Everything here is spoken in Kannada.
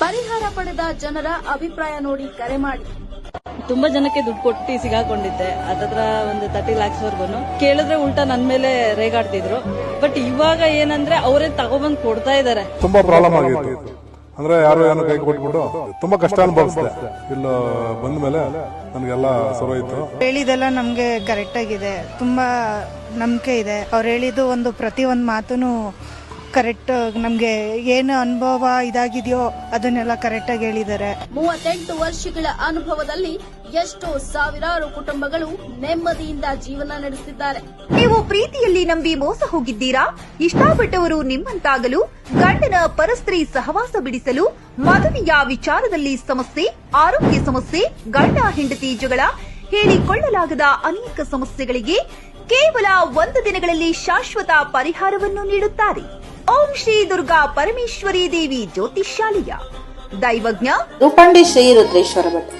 ಪರಿಹಾರ ಪಡೆದ ಜನರ ಅಭಿಪ್ರಾಯ ನೋಡಿ ಕರೆ ಮಾಡಿ. ತುಂಬಾ ಜನಕ್ಕೆ ದುಡ್ಡು ಕೊಟ್ಟು ಸಿಗಾಕೊಂಡಿದ್ದೆ. ಅದತ್ರ ಒಂದು ತರ್ಟಿ ಲ್ಯಾಕ್ಸ್ ವರ್ಗುನು. ಕೇಳಿದ್ರೆ ಉಲ್ಟಾ ನನ್ ಮೇಲೆ ರೇಗಾಡ್ತಿದ್ರು. ಬಟ್ ಇವಾಗ ಏನಂದ್ರೆ ಅವರೇ ತಗೊಬಂದ್ ಕೊಡ್ತಾ ಇದಾರೆ. ತುಂಬಾ ಪ್ರಾಬ್ಲಮ್ ಆಗಿತ್ತು. ಅಂದ್ರೆ ಯಾರು ಏನೋ ಕೈ ಕೊಟ್ಬಿಟ್ಟು ತುಂಬಾ ಕಷ್ಟ ಅನುಭವಿಸಿದೆ. ಇಲ್ಲ ಬಂದ ಮೇಲೆ ನನಗೆಲ್ಲ ಸರೋಯ್ತು ಹೇಳಿದೆಲ್ಲ ನಮ್ಗೆ ಕರೆಕ್ಟ್ ಆಗಿದೆ. ತುಂಬಾ ನಂಬಿಕೆ ಇದೆ. ಅವ್ರು ಹೇಳಿದ್ದು ಒಂದು ಪ್ರತಿ ಒಂದು ಮಾತುನು ಕರೆಕ್ಟ್ ನಮಗೆ ಏನು ಅನುಭವ ಇದಾಗಿದೆಯೋ ಅದನ್ನೆಲ್ಲ ಕರೆಕ್ಟಾಗಿ ಹೇಳಿದ್ದಾರೆ. ಮೂವತ್ತೆಂಟು ವರ್ಷಗಳ ಅನುಭವದಲ್ಲಿ ಎಷ್ಟೋ ಸಾವಿರಾರು ಕುಟುಂಬಗಳು ನೆಮ್ಮದಿಯಿಂದ ಜೀವನ ನಡೆಸಿದ್ದಾರೆ ನೀವು ಪ್ರೀತಿಯಲ್ಲಿ ನಂಬಿ ಮೋಸ ಹೋಗಿದ್ದೀರಾ? ಇಷ್ಟಪಟ್ಟವರು ನಿಮ್ಮಂತಾಗಲು ಗಂಡನ ಪರಸ್ತ್ರೀ ಸಹವಾಸ ಬಿಡಿಸಲು ಮದುವೆಯ ವಿಚಾರದಲ್ಲಿ ಸಮಸ್ಯೆ ಆರೋಗ್ಯ ಸಮಸ್ಯೆ ಗಂಡ ಹೆಂಡತಿ ಜಗಳ ಹೇಳಿಕೊಳ್ಳಲಾಗದ ಅನೇಕ ಸಮಸ್ಯೆಗಳಿಗೆ ಕೇವಲ ಒಂದು ದಿನಗಳಲ್ಲಿ ಶಾಶ್ವತ ಪರಿಹಾರವನ್ನು ನೀಡುತ್ತಾರೆ. ಓಂ ಶ್ರೀ ದುರ್ಗಾ ಪರಮೇಶ್ವರಿ ದೇವಿ ಜ್ಯೋತಿಷ್ಯಾಲಯ. ದೈವಜ್ಞ ರೂಪಂಡಿ ಶ್ರೀ ರುದ್ರೇಶ್ವರ ಭಟ್.